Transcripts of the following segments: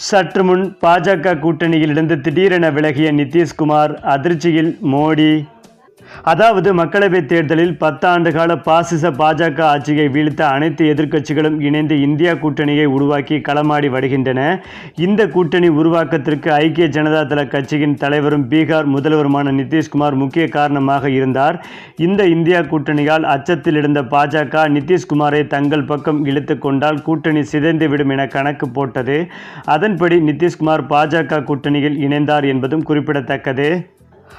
சற்று முன் பாஜக கூட்டணியில் இருந்து திடீரென விலகிய நிதிஷ்குமார் அதிர்ச்சியில் மோடி அதாவது மக்களவைத் தேர்தலில் பத்தாண்டு கால பாசிச பாஜக ஆட்சியை வீழ்த்த அனைத்து எதிர்க்கட்சிகளும் இணைந்து இந்தியா கூட்டணியை உருவாக்கி களமாடி வருகின்றன. இந்த கூட்டணி உருவாக்கத்திற்கு ஐக்கிய ஜனதா தள கட்சியின் தலைவரும் பீகார் முதல்வருமான நிதிஷ்குமார் முக்கிய காரணமாக இருந்தார். இந்த இந்தியா கூட்டணியால் அச்சத்தில் இருந்த பாஜக நிதிஷ்குமாரை தங்கள் பக்கம் இழுத்து கொண்டால் கூட்டணி சிதைந்துவிடும் என கணக்கு போட்டது. அதன்படி நிதிஷ்குமார் பாஜக கூட்டணியில் இணைந்தார் என்பதும் குறிப்பிடத்தக்கது.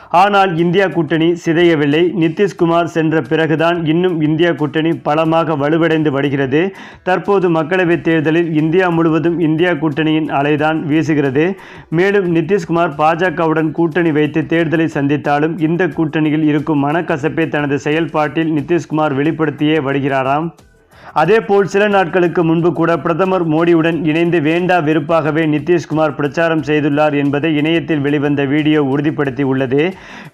ஆனால் இந்தியா கூட்டணி சிதையவில்லை. நிதிஷ்குமார் சென்ற பிறகுதான் இன்னும் இந்தியா கூட்டணி பலமாக வலுவடைந்து வருகிறது. தற்போது மக்களவைத் தேர்தலில் இந்தியா முழுவதும் இந்தியா கூட்டணியின் அலைதான் வீசுகிறது. மேலும் நிதிஷ்குமார் பாஜகவுடன் கூட்டணி வைத்து தேர்தலை சந்தித்தாலும் இந்த கூட்டணியில் இருக்கும் மனக்கசப்பை தனது செயல்பாட்டில் நிதிஷ்குமார் வெளிப்படுத்தியே வருகிறாராம். அதேபோல் சில நாட்களுக்கு முன்பு கூட பிரதமர் மோடியுடன் இணைந்து வேண்டா வெறுப்பாகவே நிதிஷ்குமார் பிரச்சாரம் செய்துள்ளார் என்பதை இணையத்தில் வெளிவந்த வீடியோ உறுதிப்படுத்தி உள்ளது.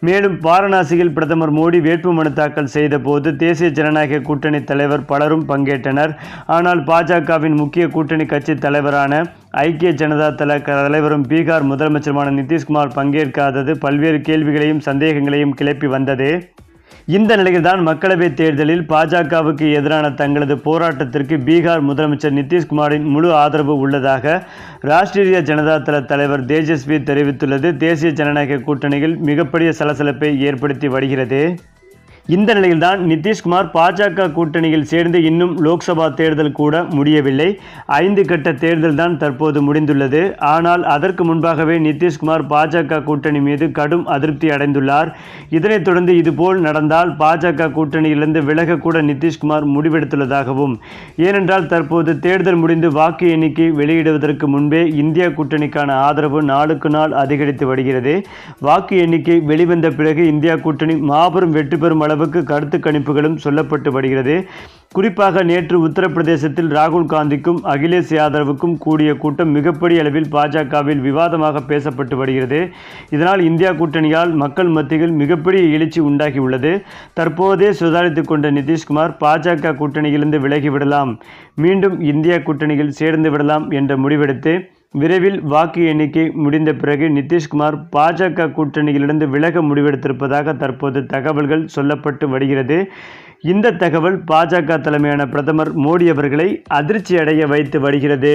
மேலும் வாரணாசியில் பிரதமர் மோடி வேட்புமனு தாக்கல் செய்தபோது தேசிய ஜனநாயக கூட்டணி தலைவர் பலரும் பங்கேற்றனர். ஆனால் பாஜகவின் முக்கிய கூட்டணி கட்சி தலைவரான ஐக்கிய ஜனதா தள தலைவரும் பீகார் முதலமைச்சருமான நிதிஷ்குமார் பங்கேற்காதது பல்வேறு கேள்விகளையும் சந்தேகங்களையும் கிளப்பி வந்தது. இந்த நிலையில்தான் மக்களவைத் தேர்தலில் பாஜகவுக்கு எதிரான தங்களது போராட்டத்திற்கு பீகார் முதலமைச்சர் நிதிஷ்குமாரின் முழு ஆதரவு உள்ளதாக ராஷ்டிரிய ஜனதா தள தலைவர் தேஜஸ்வி தெரிவித்துள்ளது. தேசிய ஜனநாயக கூட்டணியில் மிகப்பெரிய சலசலப்பை ஏற்படுத்தி வருகிறது. இந்த நிலையில்தான் நிதிஷ்குமார் பாஜக கூட்டணியில் சேர்ந்து இன்னும் லோக்சபா தேர்தல் கூட முடியவில்லை. ஐந்து கட்ட தேர்தல் தான் தற்போது முடிந்துள்ளது. ஆனால் அதற்கு முன்பாகவே நிதிஷ்குமார் பாஜக கூட்டணி மீது கடும் அதிருப்தி அடைந்துள்ளார். இதனைத் தொடர்ந்து இதுபோல் நடந்தால் பாஜக கூட்டணியிலிருந்து விலகக்கூட நிதிஷ்குமார் முடிவெடுத்துள்ளதாகவும். ஏனென்றால் தற்போது தேர்தல் முடிந்து வாக்கு எண்ணிக்கை வெளியிடுவதற்கு முன்பே இந்தியா கூட்டணிக்கான ஆதரவு நாளுக்கு நாள் அதிகரித்து வருகிறது. வாக்கு எண்ணிக்கை வெளிவந்த பிறகு இந்தியா கூட்டணி மாபெரும் வெற்றி பெறும் அளவுக்கு கருத்து கணிப்புகளும் சொல்லப்பட்டு வருகிறது. குறிப்பாக நேற்று உத்தரப்பிரதேசத்தில் ராகுல் காந்திக்கும் அகிலேஷ் யாதவுக்கும் கூடிய கூட்டம் மிகப்பெரிய அளவில் பாஜகவில் விவாதமாக பேசப்பட்டு வருகிறது. இதனால் இந்தியா கூட்டணியால் மக்கள் மத்தியில் மிகப்பெரிய எழுச்சி உண்டாகியுள்ளது. தற்போதே சுதாரித்து கொண்ட நிதிஷ்குமார் பாஜக கூட்டணியிலிருந்து விலகிவிடலாம் மீண்டும் இந்தியா கூட்டணியில் சேர்ந்து விடலாம் என்ற முடிவெடுத்து விரைவில் வாக்கு எண்ணிக்கை முடிந்த பிறகு நிதிஷ்குமார் பாஜக கூட்டணியிலிருந்து விலக முடிவெடுத்திருப்பதாக தற்போது தகவல்கள் சொல்லப்பட்டு வருகிறது. இந்த தகவல் பாஜக தலைமையான பிரதமர் மோடி அவர்களை அதிர்ச்சி அடைய வைத்து வருகிறது.